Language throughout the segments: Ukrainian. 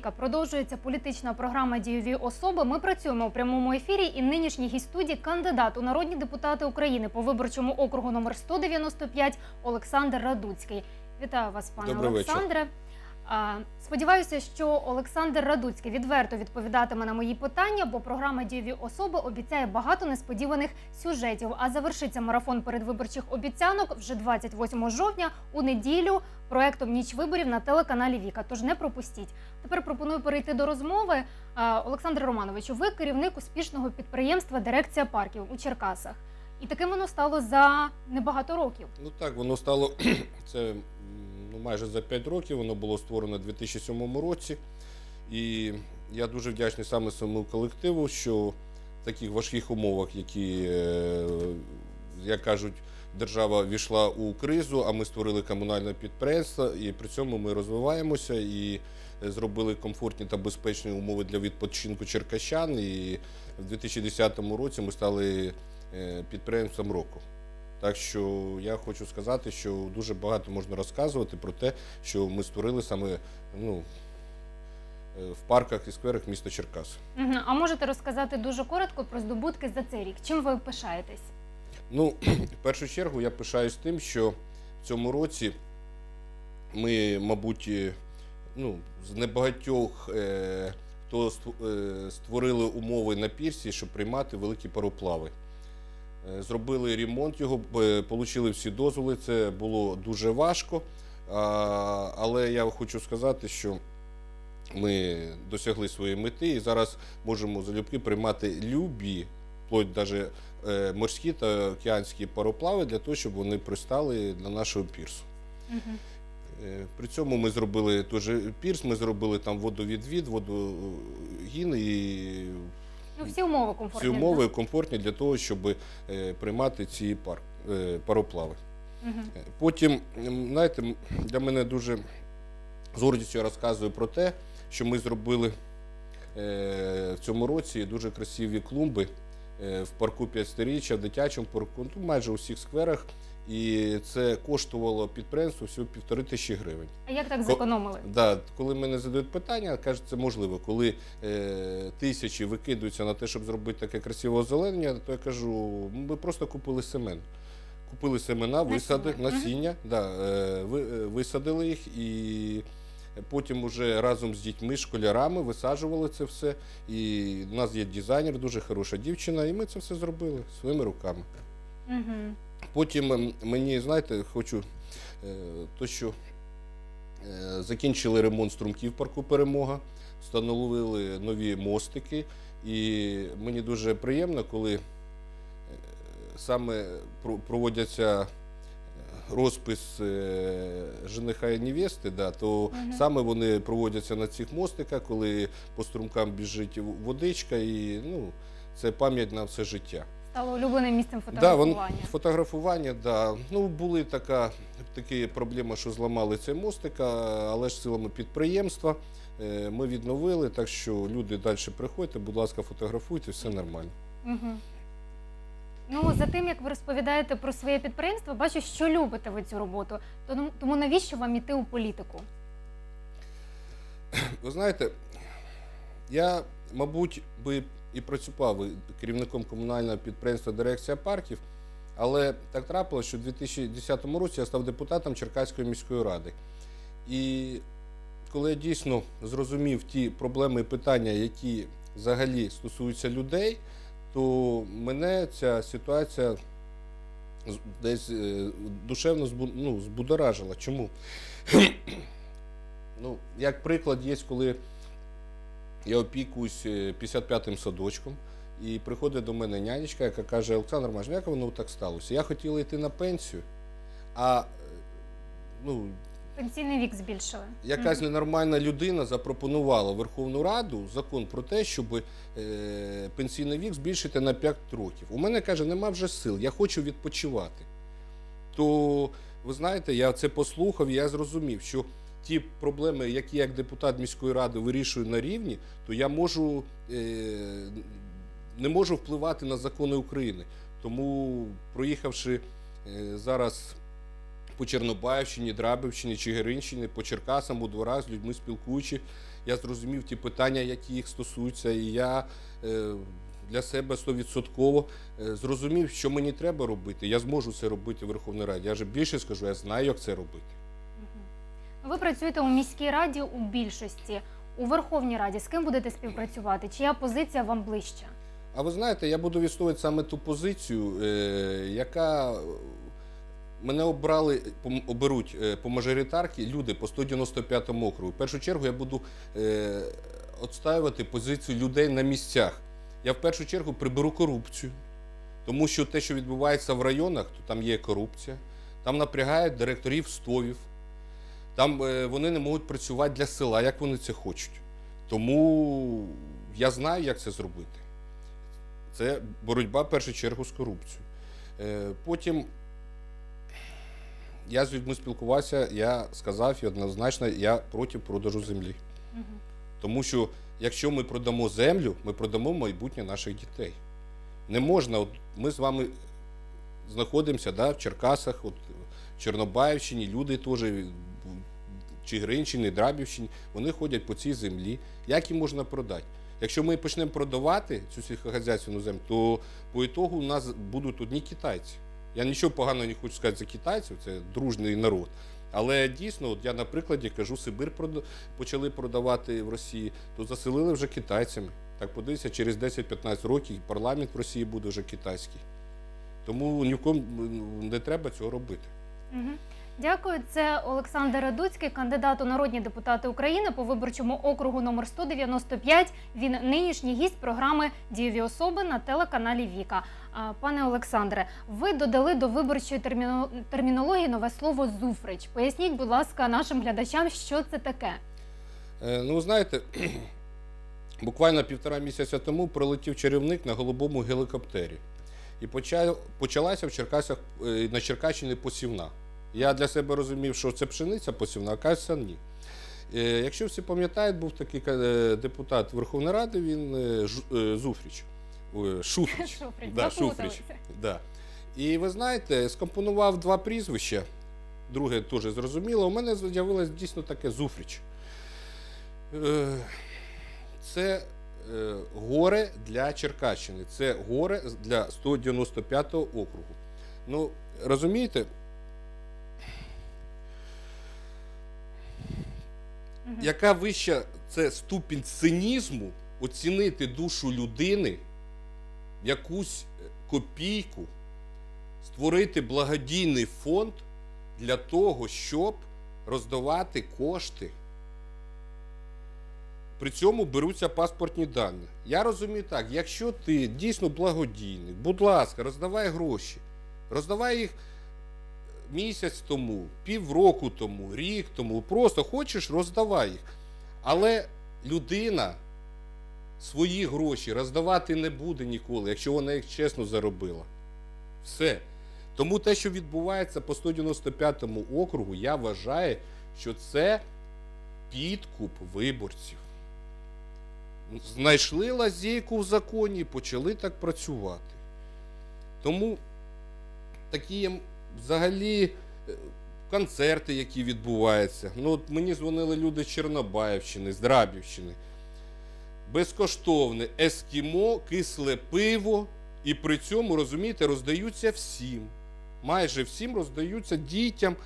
Віка продовжується політична програма Дієві особи. Ми працюємо у прямому ефірі. І нинішній гість студії кандидат у народні депутати України по виборчому округу номер 195 Олександр Радуцький. Вітаю вас, пане Добрий вечір. Олександре. Сподіваюся, що Олександр Радуцький відверто відповідатиме на мої питання, бо програма Дійові особи обіцяє багато несподіваних сюжетів. А завершиться марафон передвиборчих обіцянок вже 28 жовтня у неділю проектом Ніч виборів на телеканалі Віка. Тож не пропустіть. Тепер пропоную перейти до розмови. Олександр Романовичу, ви керівник успішного підприємства Дирекція парків у Черкасах. І таким воно стало за небагато років. Ну так, воно стало це ну, майже за 5 років. Воно було створено у 2007 році. І я дуже вдячний саме своєму колективу, що в таких важких умовах, які, е, як кажуть, держава війшла у кризу, а ми створили комунальне підприємство, і при цьому ми розвиваємося і е, зробили комфортні та безпечні умови для відпочинку черкащан. І в 2010 році ми стали е, підприємством року. Так що я хочу сказати, що дуже багато можна розказувати про те, що ми створили саме ну, е, в парках і скверах міста Черкас. А можете розказати дуже коротко про здобутки за цей рік? Чим ви пишаєтесь? Ну, в першу чергу я пишаюсь тим, що в цьому році ми, мабуть, е, ну, з небагатьох, е, хто е, створили умови на пірсі, щоб приймати великі пароплави. Е, Зробили ремонт його, отримали всі дозволи. Це було дуже важко. Але я хочу сказати, що ми досягли своєї мети і зараз можемо залюбки приймати любі, вплоть навіть е, морські та океанські пароплави для того, щоб вони пристали на нашого пірсу. Е, При цьому ми зробили теж пірс, ми зробили там водовідвід, водогін і Ну, всі умови комфортні. всі умови комфортні для того, щоб е, приймати ці пар, е, пароплави. Е, Потім, знаєте, для мене дуже з гордістю я розказую про те, що ми зробили е, в цьому році дуже красиві клумби е, в парку П'ятсторіччя, в дитячому парку, ну, майже у всіх скверах. І це коштувало підприємству всього півтори тисячі гривень. А як так зекономили? Да, коли мене задають питання, кажуть, це можливо. Коли е, тисячі викидаються на те, щоб зробити таке красиве озеленення, то я кажу, ми просто купили семен. Купили семена, висадили Насіння. Насіння, да, е, ви, е, висадили їх і потім уже разом з дітьми, школярами висаджували це все. І в нас є дизайнер, дуже хороша дівчина, і ми це все зробили своїми руками. Мгм. Потім ем, мені, знаєте, хочу е, то, що е, закінчили ремонт струмків парку Перемога, встановили нові мостики. І мені дуже приємно, коли е, саме проводяться розпис жениха і невести, да, то Мгм. саме вони проводяться на цих мостиках, коли по струмкам біжить водичка, і ну, це пам'ять на все життя. Стало улюбленим місцем Да, вон, фотографування. фотографування, да. Ну, були така, такі проблеми, що зламали цей мостик, але ж силами підприємства е, ми відновили, так що люди далі приходьте, будь ласка, фотографуйте, все нормально. Мгм. Ну, за тим, як ви розповідаєте про своє підприємство, бачу, що любите ви цю роботу. Тому, тому навіщо вам іти у політику? Ви знаєте, я, мабуть, би і працював керівником комунального підприємства Дирекція парків, але так трапилося, що у 2010 році я став депутатом Черкаської міської ради. І коли я дійсно зрозумів ті проблеми і питання, які взагалі стосуються людей, то мене ця ситуація десь е, душевно ну, збудоражила. Чому? Ну, як приклад, є, коли я опікуюсь е, 55-м садочком, і приходить до мене нянечка, яка каже: Олександр Маш, як воно так сталося? Я хотіла йти на пенсію, а е, ну, Пенсійний вік збільшили. якась Мгм. ненормальна людина запропонувала Верховну Раду закон про те, щоб е, пенсійний вік збільшити на 5 років. У мене каже, нема вже сил, я хочу відпочивати. То ви знаєте, я це послухав, і я зрозумів, що ті проблеми, які як депутат міської ради вирішую на рівні, то я можу е, не можу впливати на закони України. Тому, проїхавши е, зараз по Чорнобаївщині, Драбівщині, Чигиринщині, по Черкасам у дворах з людьми спілкуючи, я зрозумів ті питання, які їх стосуються, і я е, для себе стовідсотково зрозумів, що мені треба робити. Я зможу це робити в Верховній Раді. Я вже більше скажу, я знаю, як це робити. Ви працюєте у міській раді у більшості. У Верховній Раді з ким будете співпрацювати? Чия позиція вам ближча? А ви знаєте, я буду відстоювати саме ту позицію, е, яка е, мене обрали, оберуть е, по мажоритарці люди по 195 округу. В першу чергу я буду відстоювати позицію людей на місцях. Я в першу чергу приберу корупцію, тому що те, що відбувається в районах, то там є корупція, там напрягають директорів СТОВів, там е, вони не можуть працювати для села, як вони це хочуть. Тому я знаю, як це зробити. Це боротьба в першу чергу з корупцією. Е, Потім я з людьми спілкувався, я сказав і однозначно, я проти продажу землі. Тому що якщо ми продамо землю, ми продамо майбутнє наших дітей. Не можна, от ми з вами знаходимося да, в Черкасах, от, в Чорнобаївщині, люди теж в Чигиринщині, Драбівщині, вони ходять по цій землі. Як їм можна продати? Якщо ми почнемо продавати цю сільськогазяйственну землю, то по ітогу у нас будуть одні китайці. Я нічого поганого не хочу сказати за китайців, це дружний народ. Але дійсно, от я на прикладі кажу, Сибир почали продавати в Росії, то заселили вже китайцями. Так подивіться, через 10-15 років парламент в Росії буде вже китайський. Тому ні в кому не треба цього робити. Мгм. Дякую. Це Олександр Радуцький, кандидат у народні депутати України по виборчому округу номер 195. Він нинішній гість програми Дієві особи на телеканалі Віка. Пане Олександре, ви додали до виборчої термінології нове слово зуфрич. Поясніть, будь ласка, нашим глядачам, що це таке. Е, Ну, знаєте, буквально півтора місяця тому прилетів чарівник на голубому гелікоптері. І почалася в Черкасах, е, на Черкащині посівна. Я для себе розумів, що це пшениця посівна, а ні. Е, Якщо всі пам'ятають, був такий е, депутат Верховної Ради, він е, Зуфріч. Ой, Шуфрич. Шуфрич, Да. Шуфрич. Да. І ви знаєте, скомпонував два прізвища. Друге теж зрозуміло. У мене з'явилось дійсно таке Зуфріч. Це горе для Черкащини. Це горе для 195-го округу. Ну, розумієте, яка вища це ступінь цинізму оцінити душу людини, якусь е, копійку, створити благодійний фонд для того, щоб роздавати кошти. При цьому беруться паспортні дані. Я розумію так, якщо ти дійсно благодійний, будь ласка, роздавай гроші. Роздавай їх місяць тому, півроку тому, рік тому. Просто хочеш, роздавай їх. Але людина свої гроші роздавати не буде ніколи, якщо вона їх чесно заробила. Все. Тому те, що відбувається по 195 округу, я вважаю, що це підкуп виборців. Знайшли лазейку в законі і почали так працювати. Тому такі взагалі е, концерти, які відбуваються. Ну, от мені дзвонили люди з Чорнобаївщини, з Драбівщини. Безкоштовне ескімо, кисле пиво, і при цьому, розумієте, роздаються всім. Майже всім роздаються дітям.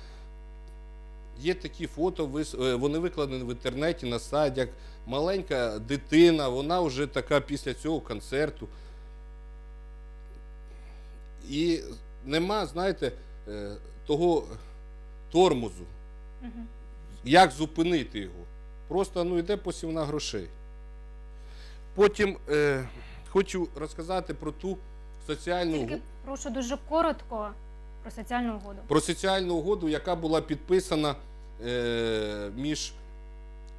Є такі фото, е, вони викладені в інтернеті на сайті, як маленька дитина, вона вже така після цього концерту. І нема, знаєте, того тормозу. Мгм. Як зупинити його? Просто ну, йде посівна грошей. Потім е, хочу розказати про ту соціальну угоду. прошу дуже коротко про соціальну угоду. про соціальну угоду, яка була підписана е, між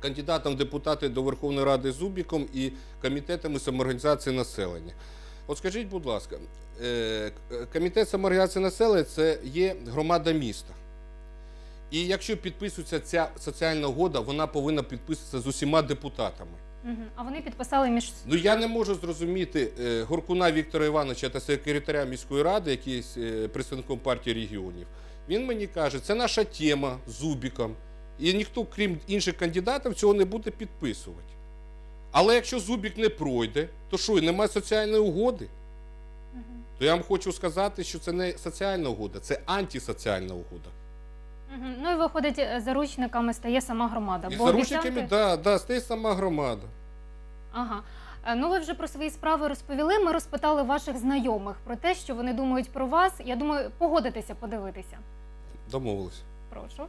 кандидатом в депутати до Верховної Ради Зубіком і комітетами самоорганізації населення. От скажіть, будь ласка, е, комітет самоорганізації населення це є громада міста. І якщо підписується ця соціальна угода, вона повинна підписуватися з усіма депутатами. А вони підписали між Ну я не можу зрозуміти е, Горкуна Віктора Івановича та секретаря міської ради, який є е, представником партії регіонів, Він мені каже, це наша тема з Зубіком. І ніхто, крім інших кандидатів, цього не буде підписувати. Але якщо Зубік не пройде, то що, і немає соціальної угоди? Мгм. То я вам хочу сказати, що це не соціальна угода, це антисоціальна угода. Мгм. Ну і виходить, е, заручниками стає сама громада. І бо заручниками, обіцянки- да, да, стає сама громада. Ага. Е, Ну, ви вже про свої справи розповіли. Ми розпитали ваших знайомих про те, що вони думають про вас. Я думаю, погодитися, подивитися. Домовились. Прошу.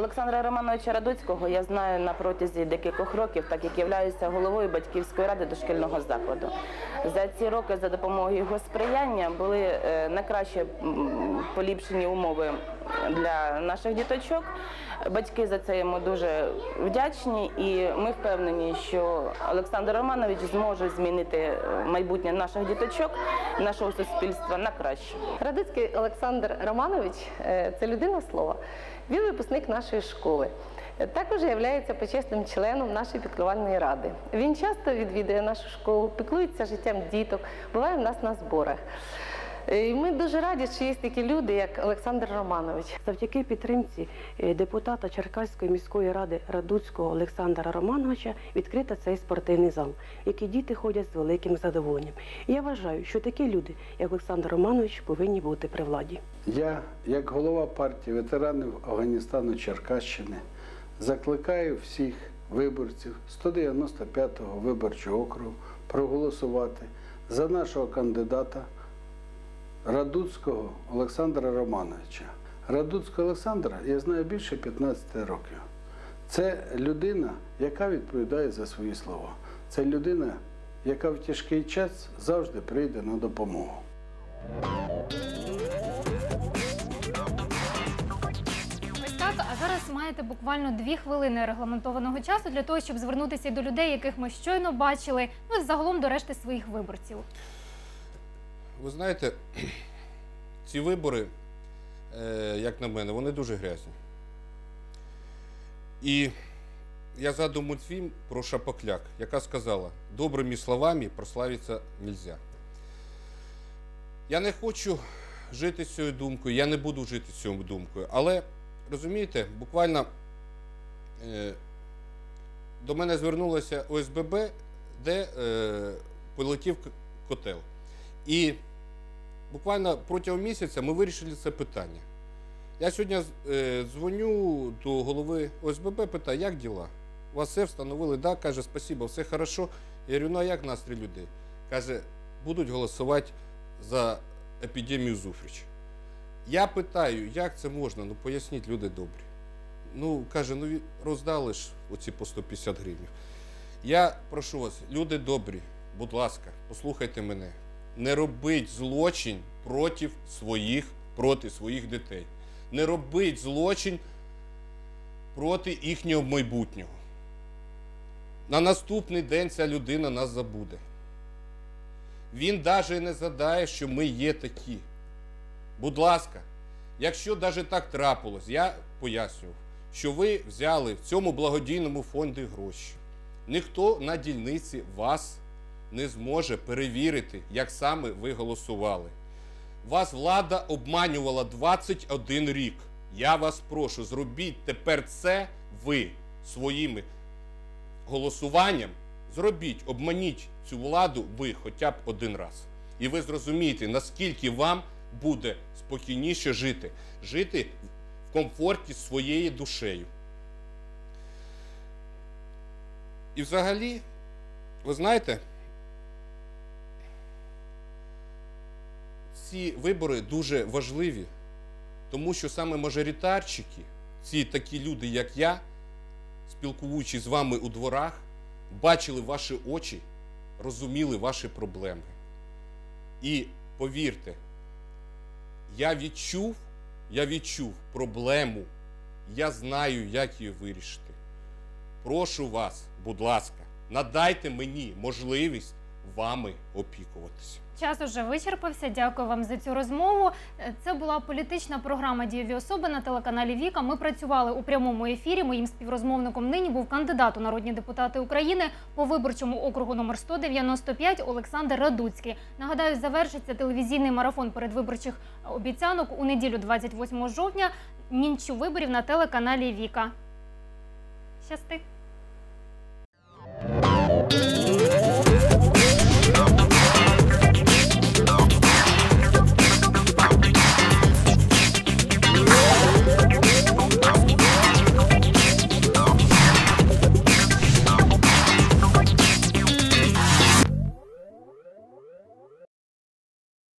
Олександра Романовича Радуцького я знаю на протязі декількох років, так як являюся головою батьківської ради дошкільного закладу. За ці роки, за допомогою його сприяння, були е, найкраще поліпшені умови для наших діточок. Батьки за це йому дуже вдячні, і ми впевнені, що Олександр Романович зможе змінити е, майбутнє наших діточок, нашого суспільства на краще. Радицький Олександр Романович е, це людина слова. Він випускник нашої школи. Е, Також є почесним членом нашої піклувальної ради. Він часто відвідує нашу школу, піклується життям діток, буває в нас на зборах. Е, І ми дуже раді, що є такі люди, як Олександр Романович. Завдяки підтримці е, депутата Черкаської міської ради Радуцького Олександра Романовича відкрита цей спортивний зал, в який діти ходять з великим задоволенням. І я вважаю, що такі люди, як Олександр Романович, повинні бути при владі. Я, як голова партії ветеранів Афганістану Черкащини, закликаю всіх виборців 195-го виборчого округу проголосувати за нашого кандидата Радуцького Олександра Романовича. Радуцького Олександра я знаю більше 15 років. Це людина, яка відповідає за свої слова. Це людина, яка в тяжкий час завжди прийде на допомогу. А зараз маєте буквально дві хвилини регламентованого часу для того, щоб звернутися до людей, яких ми щойно бачили. Ну і загалом до решти своїх виборців. Ви знаєте, ці вибори, е, як на мене, вони дуже грязні. І я згадую мультфільм про Шапокляк, яка сказала, добрими словами прославитися нельзя. Я не хочу жити цією думкою, я не буду жити цією думкою. Але розумієте, буквально е, до мене звернулося ОСББ, де е, полетів котел. І буквально протягом місяця ми вирішили це питання. Я сьогодні е, дзвоню до голови ОСББ, питаю, як діла? У вас все встановили? Да, каже, спасибо, все хорошо. Я говорю, ну а як настрій людей? Каже, будуть голосувати за епідемію зустріч. Я питаю, як це можна? Ну поясніть, люди добрі. Ну, каже, ну роздали ж оці по 150 гривень. Я прошу вас, люди добрі, будь ласка, послухайте мене. Не робіть злочин проти своїх, проти своїх дітей. Не робіть злочин проти їхнього майбутнього. На наступний день ця людина нас забуде. Він навіть не задає, що ми є такі. Будь ласка, якщо навіть так трапилось, я пояснював, що ви взяли в цьому благодійному фонді гроші. Ніхто на дільниці вас не зможе перевірити, як саме ви голосували. Вас влада обманювала 21 рік. Я вас прошу, зробіть тепер це ви своїми голосуванням. Зробіть, обманіть цю владу ви хоча б один раз. І ви зрозумієте, наскільки вам буде спокійніше жити, жити в комфорті своєю душею. І взагалі, ви знаєте, ці вибори дуже важливі, тому що саме мажоритарчики, ці такі люди, як я, спілкуючись з вами у дворах, бачили ваші очі, розуміли ваші проблеми. І повірте, я відчув, я відчув проблему, я знаю, як її вирішити. Прошу вас, будь ласка, надайте мені можливість вами опікуватися. Час уже вичерпався. Дякую вам за цю розмову. Це була політична програма Дієві особи на телеканалі Віка. Ми працювали у прямому ефірі. Моїм співрозмовником нині був кандидат у народні депутати України по виборчому округу номер 195 Олександр Радуцький. Нагадаю, завершиться телевізійний марафон передвиборчих обіцянок у неділю, 28 жовтня. Нінчу виборів на телеканалі Віка. Щасти.